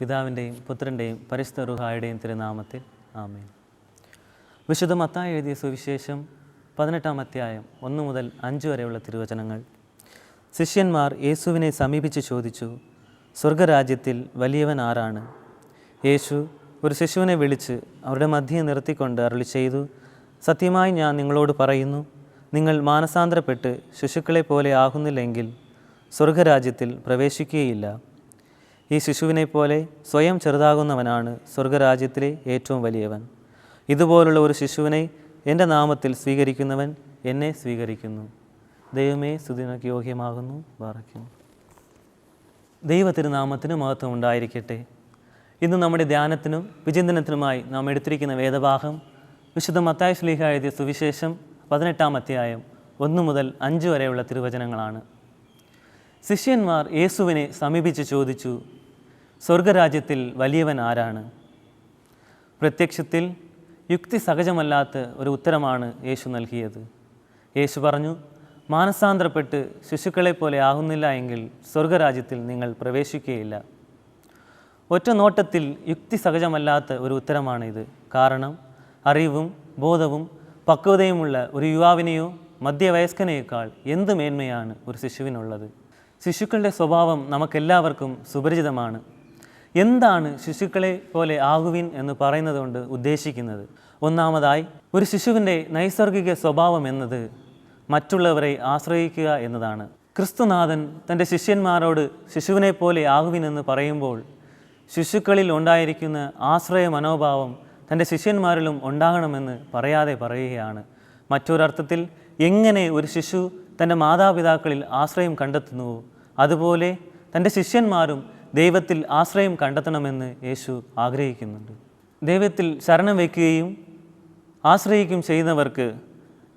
പിതാവിന്റെയും പുത്രന്റെയും പരിശുദ്ധ റുഹായുടെയും തിരുനാമത്തിൽ ആമേൻ. വിശുദ്ധ മത്തായി എഴുതിയ സുവിശേഷം പതിനെട്ടാം അധ്യായം ഒന്ന് മുതൽ അഞ്ച് വരെയുള്ള തിരുവചനങ്ങൾ. ശിഷ്യന്മാർ യേശുവിനെ സമീപിച്ച് ചോദിച്ചു സ്വർഗരാജ്യത്തിൽ വലിയവൻ ആരാണ്? യേശു ഒരു ശിശുവിനെ വിളിച്ച് അവരുടെ മധ്യേ നിർത്തിക്കൊണ്ട് അരുളി ചെയ്തു സത്യമായി ഞാൻ നിങ്ങളോട് പറയുന്നു നിങ്ങൾ മാനസാന്തരപ്പെട്ട് ശിശുക്കളെ പോലെ ആകുന്നില്ലെങ്കിൽ സ്വർഗരാജ്യത്തിൽ പ്രവേശിക്കുകയില്ല. ഈ ശിശുവിനെ പോലെ സ്വയം ചെറുതാകുന്നവനാണ് സ്വർഗരാജ്യത്തിലെ ഏറ്റവും വലിയവൻ. ഇതുപോലുള്ള ഒരു ശിശുവിനെ എന്റെ നാമത്തിൽ സ്വീകരിക്കുന്നവൻ എന്നെ സ്വീകരിക്കുന്നു. ദൈവമേ സുദിനക്ക് യോഗ്യമാകുന്നു. വാറയ്ക്കുന്നു ദൈവ തിരുനാമത്തിന് മഹത്വം ഉണ്ടായിരിക്കട്ടെ. ഇന്ന് നമ്മുടെ ധ്യാനത്തിനും വിചിന്തനത്തിനുമായി നാം എടുത്തിരിക്കുന്ന വേദഭാഗം വിശുദ്ധ മത്തായ ശ്ലീഹ എഴുതിയ സുവിശേഷം പതിനെട്ടാം അധ്യായം ഒന്ന് മുതൽ അഞ്ച് വരെയുള്ള തിരുവചനങ്ങളാണ്. ശിഷ്യന്മാർ യേസുവിനെ സമീപിച്ച് ചോദിച്ചു സ്വർഗരാജ്യത്തിൽ വലിയവൻ ആരാണ്? പ്രത്യക്ഷത്തിൽ യുക്തി സഹജമല്ലാത്ത ഒരു ഉത്തരമാണ് യേശു നൽകിയത്. യേശു പറഞ്ഞു മാനസാന്തരപ്പെട്ട് ശിശുക്കളെ പോലെ ആകുന്നില്ല എങ്കിൽ സ്വർഗരാജ്യത്തിൽ നിങ്ങൾ പ്രവേശിക്കുകയില്ല. ഒറ്റ നോട്ടത്തിൽ യുക്തി സഹജമല്ലാത്ത ഒരു ഉത്തരമാണ് ഇത് കാരണം അറിവും ബോധവും പക്വതയുമുള്ള ഒരു യുവാവിനെയോ മധ്യവയസ്കനേക്കാൾ എന്ത് മേന്മയാണ് ഒരു ശിശുവിനുള്ളത്? ശിശുക്കളുടെ സ്വഭാവം നമുക്കെല്ലാവർക്കും സുപരിചിതമാണ്. എന്താണ് ശിശുക്കളെ പോലെ ആകുവിൻ എന്ന് പറയുന്നത് കൊണ്ട് ഉദ്ദേശിക്കുന്നത്? ഒന്നാമതായി ഒരു ശിശുവിന്റെ നൈസർഗിക സ്വഭാവം എന്നത് മറ്റുള്ളവരെ ആശ്രയിക്കുക എന്നതാണ്. ക്രിസ്തുനാഥൻ തന്റെ ശിഷ്യന്മാരോട് ശിശുവിനെ പോലെ ആകുവിൻ എന്ന് പറയുമ്പോൾ ശിശുക്കളിൽ ഉണ്ടായിരിക്കുന്ന ആശ്രയ മനോഭാവം തന്റെ ശിഷ്യന്മാരിലും ഉണ്ടാകണമെന്ന് പറയാതെ പറയുകയാണ്. മറ്റൊരർത്ഥത്തിൽ എങ്ങനെ ഒരു ശിശു തന്റെ മാതാപിതാക്കളിൽ ആശ്രയം കണ്ടെത്തുന്നുവോ? അതുപോലെ തന്റെ ശിഷ്യന്മാരും ദൈവത്തിൽ ആശ്രയം കണ്ടെത്തണമെന്ന് യേശു ആഗ്രഹിക്കുന്നുണ്ട്. ദൈവത്തിൽ ശരണം വയ്ക്കുകയും ആശ്രയിക്കുകയും ചെയ്യുന്നവർക്ക്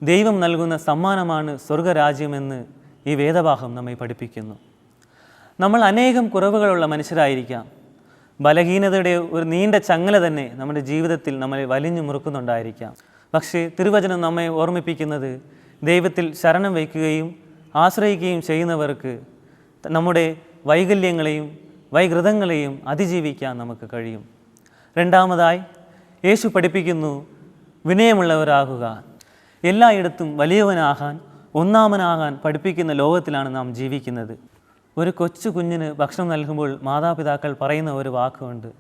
ദൈവം നൽകുന്ന സമ്മാനമാണ് സ്വർഗരാജ്യമെന്ന് ഈ വേദഭാഗം നമ്മെ പഠിപ്പിക്കുന്നു. നമ്മൾ അനേകം കുറവുകളുള്ള മനുഷ്യരായിരിക്കാം. ബലഹീനതയുടെ ഒരു നീണ്ട ചങ്ങല തന്നെ നമ്മുടെ ജീവിതത്തിൽ നമ്മളെ വലിഞ്ഞു മുറുക്കുന്നുണ്ടായിരിക്കാം. പക്ഷേ തിരുവചനം നമ്മെ ഓർമ്മിപ്പിക്കുന്നത് ദൈവത്തിൽ ശരണം വയ്ക്കുകയും ആശ്രയിക്കുകയും ചെയ്യുന്നവർക്ക് നമ്മുടെ വൈകല്യങ്ങളെയും വൈകൃതങ്ങളെയും അതിജീവിക്കാൻ നമുക്ക് കഴിയും. രണ്ടാമതായി യേശു പഠിപ്പിക്കുന്നു വിനയമുള്ളവരാകുക. എല്ലായിടത്തും വലിയവനാകാൻ ഒന്നാമനാകാൻ പഠിപ്പിക്കുന്ന ലോകത്തിലാണ് നാം ജീവിക്കുന്നത്. ഒരു കൊച്ചു കുഞ്ഞിന് ഭക്ഷണം നൽകുമ്പോൾ മാതാപിതാക്കൾ പറയുന്ന ഒരു വാക്കുണ്ട്.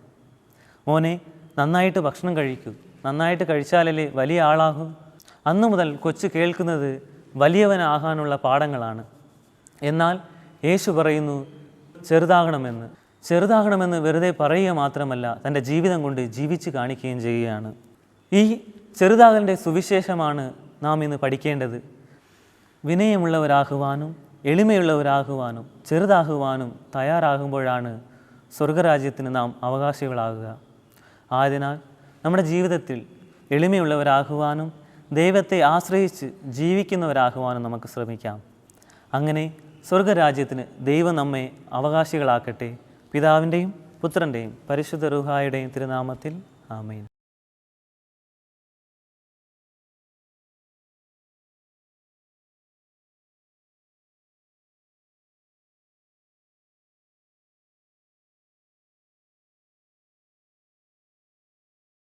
മോനെ നന്നായിട്ട് ഭക്ഷണം കഴിക്കൂ. നന്നായിട്ട് കഴിച്ചാലല്ലേ വലിയ ആളാകും? അന്നു മുതൽ കൊച്ചു കേൾക്കുന്നത് വലിയവനാകാനുള്ള പാഠങ്ങളാണ്. എന്നാൽ യേശു പറയുന്നു ചെറുതാകണമെന്ന്. ചെറുതാകണമെന്ന് വെറുതെ പറയുക മാത്രമല്ല തന്റെ ജീവിതം കൊണ്ട് ജീവിച്ച് കാണിക്കുകയും ചെയ്യുകയാണ്. ഈ ചെറുതാകലിന്റെ സുവിശേഷമാണ് നാം ഇന്ന് പഠിക്കേണ്ടത്. വിനയമുള്ളവരാകുവാനും എളിമയുള്ളവരാകുവാനും ചെറുതാകുവാനും തയ്യാറാകുമ്പോഴാണ് സ്വർഗരാജ്യത്തിന് നാം അവകാശികളാകുക. ആയതിനാൽ നമ്മുടെ ജീവിതത്തിൽ എളിമയുള്ളവരാകുവാനും ദൈവത്തെ ആശ്രയിച്ച് ജീവിക്കുന്നവരാകുവാനും നമുക്ക് ശ്രമിക്കാം. അങ്ങനെ സ്വർഗരാജ്യത്തിന് ദൈവം നമ്മെ അവകാശികളാക്കട്ടെ. പിതാവിന്റെയും പുത്രന്റെയും പരിശുദ്ധ റുഹായുടെയും തിരുനാമത്തിൽ ആമേൻ.